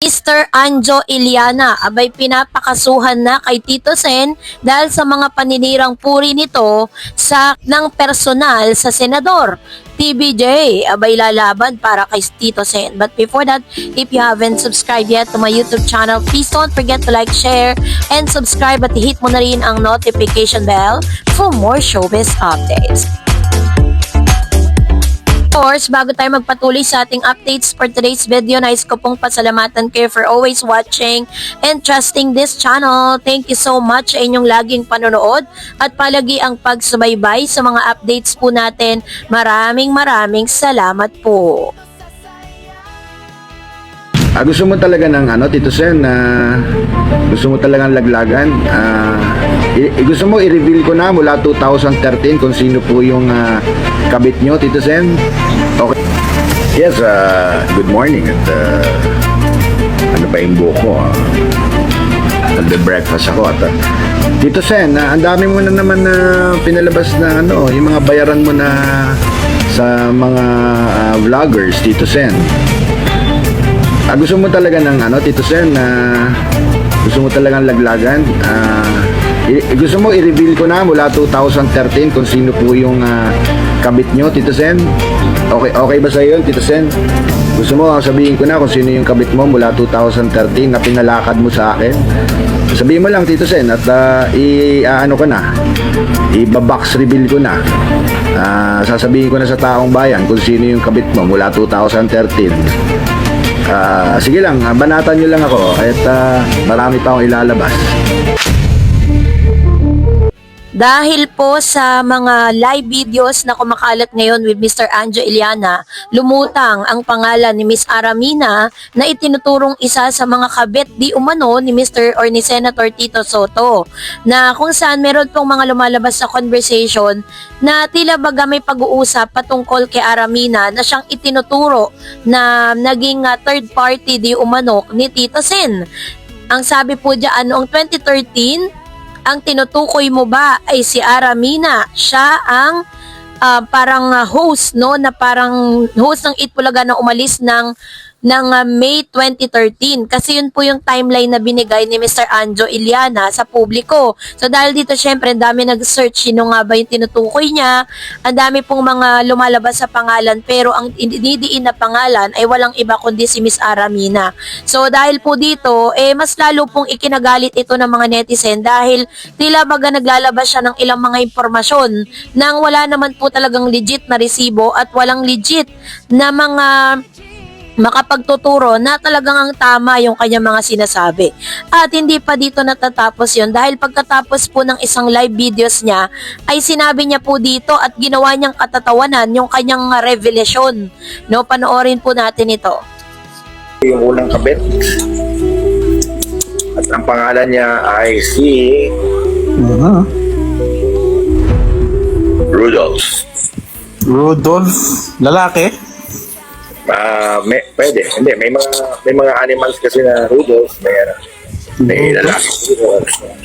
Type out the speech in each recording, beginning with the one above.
Mr. Anjo Iliana, abay pinapakasuhan na kay Tito Sen dahil sa mga paninirang puri nito sa ng personal sa senador. TBJ, abay lalaban para kay Tito Sen. But before that, if you haven't subscribed yet to my YouTube channel, please don't forget to like, share, and subscribe at hit mo na rin ang notification bell for more showbiz updates. Course, bago tayo magpatuloy sa ating updates for today's video, nais ko pong pasalamatan kayo for always watching and trusting this channel. Thank you so much sa inyong laging panonood at palagi ang pagsubaybay sa mga updates po natin. Maraming maraming salamat po. Ah, gusto mo talaga ng ano, Tito Sen, na gusto mo talagang laglagan? Ah, i- gusto mo i-reveal ko na mula 2013 kung sino po yung ah, kabit nyo, Tito Sen? Yes, ah, good morning. At ah, ano pa yung buhok ko? ah? Nagbe-breakfast ako at ah, Tito Sen, ah, ang dami mo na naman na pinalabas na ano, yung mga bayaran mo na sa mga ah, vloggers, Tito Sen. Ah, gusto mo talaga ng ano, Tito Sen, na gusto mo talagang laglagan? I- gusto mo i-reveal ko na mula 2013 kung sino po yung ah, kabit nyo, Tito Sen? Okay, okay ba sa yun, Tito Sen? Gusto mo ah, sabihin ko na kung sino yung kabit mo mula 2013 na pinalakad mo sa akin? Sabihin mo lang, Tito Sen, at ah, i ano ko na, i-box reveal ko na. Ah, sasabihin ko na sa taong bayan kung sino yung kabit mo mula 2013. Ah, sige lang, ah, banatan nyo lang ako at ah, marami pa akong ilalabas. Dahil po sa mga live videos na kumakalat ngayon with Mr. Anjo Iliana, lumutang ang pangalan ni Miss Aramina na itinuturong isa sa mga kabit di umano ni Mr. or ni Senator Tito Soto na kung saan meron pong mga lumalabas sa conversation na tila baga may pag-uusap patungkol kay Aramina na siyang itinuturo na naging ah, third party di umano ni Tito Sen. Ang sabi po diyan noong 2013, ang tinutukoy mo ba ay si Aramina? Siya ang ah, parang ah, host no na parang host ng Itbulaga na umalis ng ng ah, May 2013 kasi yun po yung timeline na binigay ni Mr. Anjo Iliana sa publiko. So dahil dito syempre dami nag-search sino nga ba yung tinutukoy niya. Ang dami pong mga lumalabas sa pangalan pero ang inidiin na pangalan ay walang iba kundi si Miss Aramina. So dahil po dito eh mas lalo pong ikinagalit ito ng mga netizen dahil tila baga naglalabas siya ng ilang mga impormasyon nang wala naman po talagang legit na resibo at walang legit na mga makapagtuturo na talagang ang tama yung kanyang mga sinasabi. At hindi pa dito natatapos yon dahil pagkatapos po ng isang live videos niya ay sinabi niya po dito at ginawa niyang katatawanan yung kanyang uh, revelation. No, panoorin po natin ito. yung unang kabit. At ang pangalan niya ay si Rudolph. Rudolph, lalaki? Ah, may, pwede. Hindi, may mga may mga animals kasi na Rudolph, may ano, may lalaki.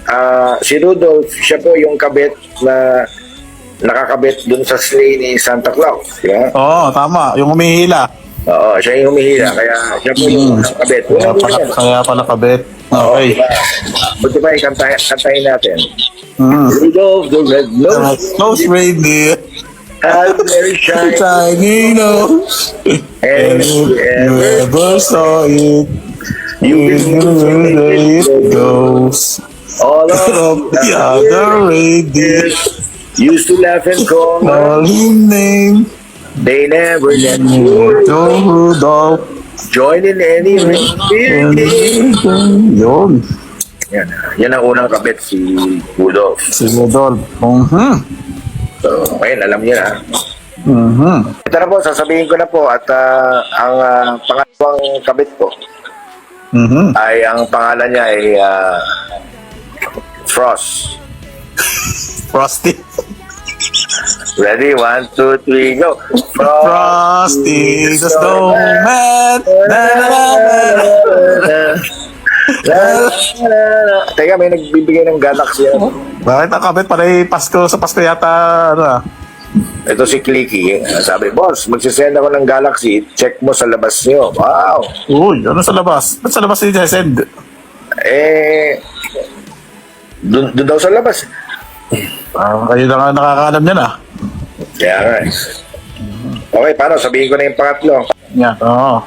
Ah, si Rudolph, siya po yung kabit na nakakabit dun sa sleigh ni Santa Claus, di ba? Oo, tama. Yung humihila. Oo, siya yung humihila, kaya siya po yung kabit. Kaya Unang pala, kaya pala kabit. Oo, Okay. diba? Buti ba, kantahin, kantahin natin. Mm. Rudolph the Red-Nosed Nose reindeer. has very shiny Shiny nose. And And you ever saw it. you where it goes. all Of the other reindeer. used to laugh and call him name. they never let you Rudolph. join in any. Yun. yan, yan ang unang kabit si Rudolph Si Rudolph. Mhm. so ngayon alam niyo na Mhm. ito na po sasabihin ko na po at ah, ang ah, pangalawang kabit ko Mhm. ay ang pangalan niya ay ah, Frost Frosty. Ready? One, two, three, go. Frost. Frosty the snowman. Na, na, na, na, na. Teka, may nagbibigay ng galaxy yan. Bakit ang kabit? Parang Pasko sa Pasko yata. Ano, ah. Ito si Clicky, sabi, boss, magsisend ako ng Galaxy, check mo sa labas nyo. Wow! Uy, ano sa labas? Ba't sa labas ni send? Eh, doon doon daw sa labas. Ah, kayo na nga nakakaalam niyan ah. Kaya nga eh. Okay, paano? Sabihin ko na yung pangatlo. Yan, oo.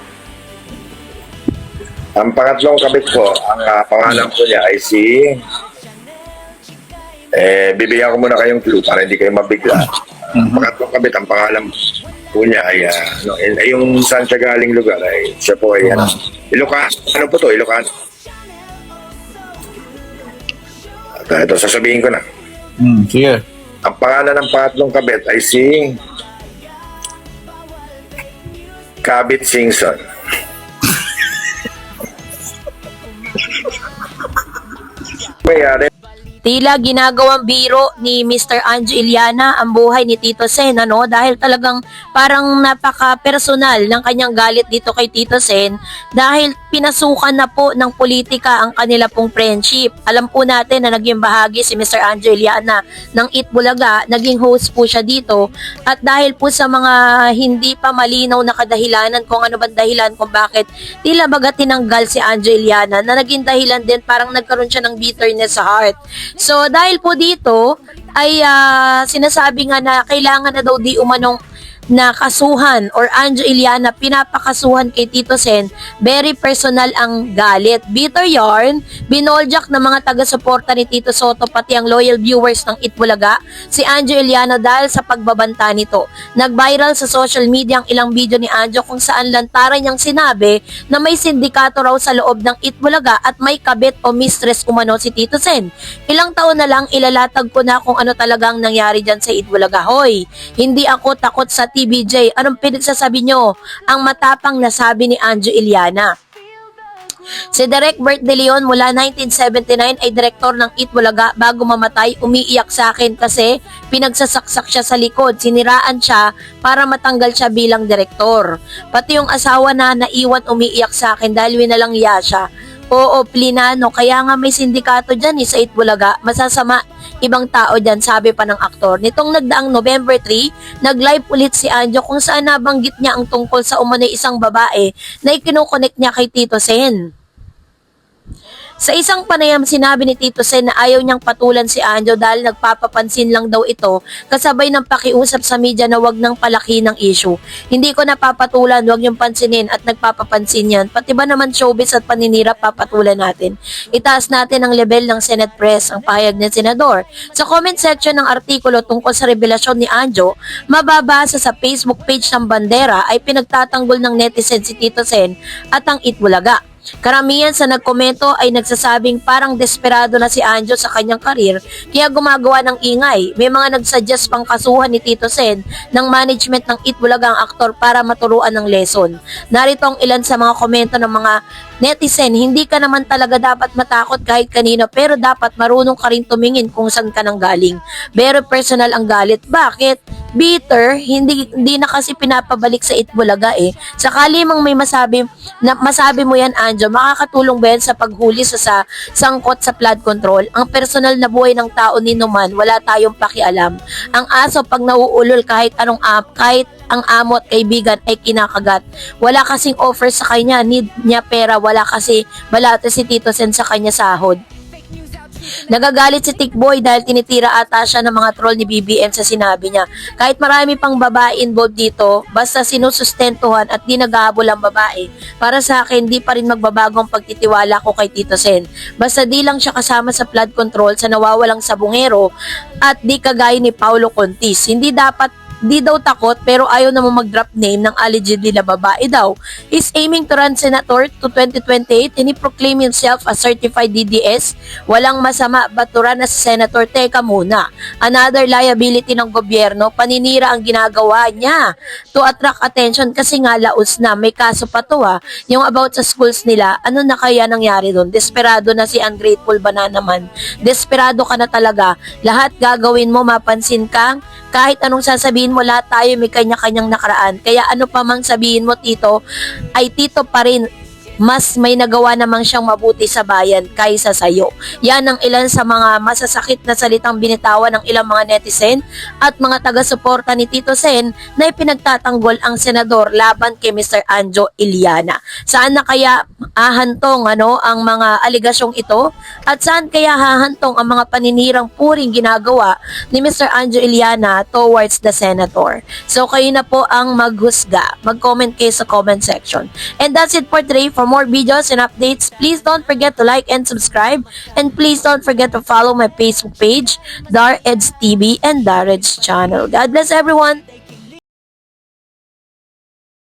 Ang pangatlong kabit ko, ang ah, pangalan ko niya ay si... Eh, bibigyan ko muna kayong clue para hindi kayo mabigla. Ang pangatlong kabit, ang pangalan po niya ay... ah, ano, eh, yung saan siya galing lugar ay siya po ay... ano, Ilocano. Ano po to? Ilocano. At ah, ito, sasabihin ko na. Hmm, sige. Ang pangalan ng pangatlong kabit ay si... Kabit Singson. Mayari, Tila ginagawang biro ni Mr. Anjo Iliana ang buhay ni Tito Sen, ano? Dahil talagang parang napaka-personal ng kanyang galit dito kay Tito Sen dahil pinasukan na po ng politika ang kanila pong friendship. Alam po natin na naging bahagi si Mr. Anjo Iliana ng It Bulaga, naging host po siya dito at dahil po sa mga hindi pa malinaw na kadahilanan kung ano bang dahilan kung bakit tila baga tinanggal si Anjo Iliana na naging dahilan din parang nagkaroon siya ng bitterness sa heart. So dahil po dito ay ah, sinasabi nga na kailangan na daw di umanong na kasuhan or Anjo Iliana pinapakasuhan kay Tito Sen, very personal ang galit. Bitter yarn, binoljak ng mga taga-suporta ni Tito Soto pati ang loyal viewers ng Itbulaga, si Anjo Iliana dahil sa pagbabanta nito. Nag-viral sa social media ang ilang video ni Anjo kung saan lantaran niyang sinabi na may sindikato raw sa loob ng Itbulaga at may kabit o mistress umano si Tito Sen. Ilang taon na lang ilalatag ko na kung ano talagang nangyari dyan sa Itbulaga. Hoy, hindi ako takot sa TBJ. Anong pinagsasabi nyo? Ang matapang na sabi ni Anjo Iliana. Si Direk Bert De Leon mula 1979 ay direktor ng Eat Bulaga bago mamatay umiiyak sa akin kasi pinagsasaksak siya sa likod, siniraan siya para matanggal siya bilang direktor. Pati yung asawa na naiwan umiiyak sa akin dahil winalangya siya. Oo, plinano, kaya nga may sindikato dyan eh, sa Itbulaga, masasama ibang tao dyan, sabi pa ng aktor. Nitong nagdaang November 3, nag-live ulit si Anjo kung saan nabanggit niya ang tungkol sa umano'y isang babae na ikinukonek niya kay Tito Sen. Sa isang panayam, sinabi ni Tito Sen na ayaw niyang patulan si Anjo dahil nagpapapansin lang daw ito kasabay ng pakiusap sa media na wag nang palaki ng issue. Hindi ko napapatulan, wag niyong pansinin at nagpapapansin yan. Pati ba naman showbiz at paninira papatulan natin? Itaas natin ang level ng Senate Press, ang pahayag ng senador. Sa comment section ng artikulo tungkol sa revelasyon ni Anjo, mababasa sa Facebook page ng Bandera ay pinagtatanggol ng netizen si Tito Sen at ang Itbulaga. Karamihan sa nagkomento ay nagsasabing parang desperado na si Anjo sa kanyang karir kaya gumagawa ng ingay. May mga nagsuggest pang kasuhan ni Tito Sen ng management ng Itbulaga ang aktor para maturuan ng lesson. Narito ang ilan sa mga komento ng mga netizen. Hindi ka naman talaga dapat matakot kahit kanino pero dapat marunong ka rin tumingin kung saan ka nang galing. Very personal ang galit. Bakit? Bitter, hindi, hindi na kasi pinapabalik sa Itbulaga eh. Sakali mang may masabi, na, masabi mo yan Anjo, makakatulong ba yan sa paghuli sa, sa sangkot sa flood control? Ang personal na buhay ng tao ni Numan, wala tayong pakialam. Ang aso pag nauulol kahit anong ap, kahit ang amo at kaibigan ay kinakagat. Wala kasing offer sa kanya, need niya pera, wala kasi balate si Tito Sen sa kanya sahod. Nagagalit si Tikboy dahil tinitira ata siya ng mga troll ni BBM sa sinabi niya. Kahit marami pang babae involved dito, basta sinusustentuhan at di naghahabol ang babae. Para sa akin, di pa rin magbabago ang pagtitiwala ko kay Tito Sen. Basta di lang siya kasama sa flood control sa nawawalang sabungero at di kagaya ni Paulo Contis. Hindi dapat di daw takot pero ayaw naman mag-drop name ng allegedly na babae daw. Is aiming to run senator to 2028 and he proclaim himself as certified DDS. Walang masama but to run as senator, teka muna. Another liability ng gobyerno, paninira ang ginagawa niya to attract attention kasi nga laos na. May kaso pa to ha. Yung about sa schools nila, ano na kaya nangyari doon? Desperado na si ungrateful ba na naman? Desperado ka na talaga. Lahat gagawin mo, mapansin kang kahit anong sasabihin mo, lahat tayo may kanya-kanyang nakaraan. Kaya ano pa mang sabihin mo, tito, ay tito pa rin mas may nagawa namang siyang mabuti sa bayan kaysa sa'yo. Yan ang ilan sa mga masasakit na salitang binitawan ng ilang mga netizen at mga taga-suporta ni Tito Sen na ipinagtatanggol ang senador laban kay Mr. Anjo Iliana. Saan na kaya ahantong ano ang mga aligasyong ito at saan kaya hahantong ang mga paninirang puring ginagawa ni Mr. Anjo Iliana towards the senator. So kayo na po ang maghusga. Mag-comment kayo sa comment section. And that's it for today. For more videos and updates, please don't forget to like and subscribe. And please don't forget to follow my Facebook page, Dar Eds TV and Dar Eds channel. God bless everyone.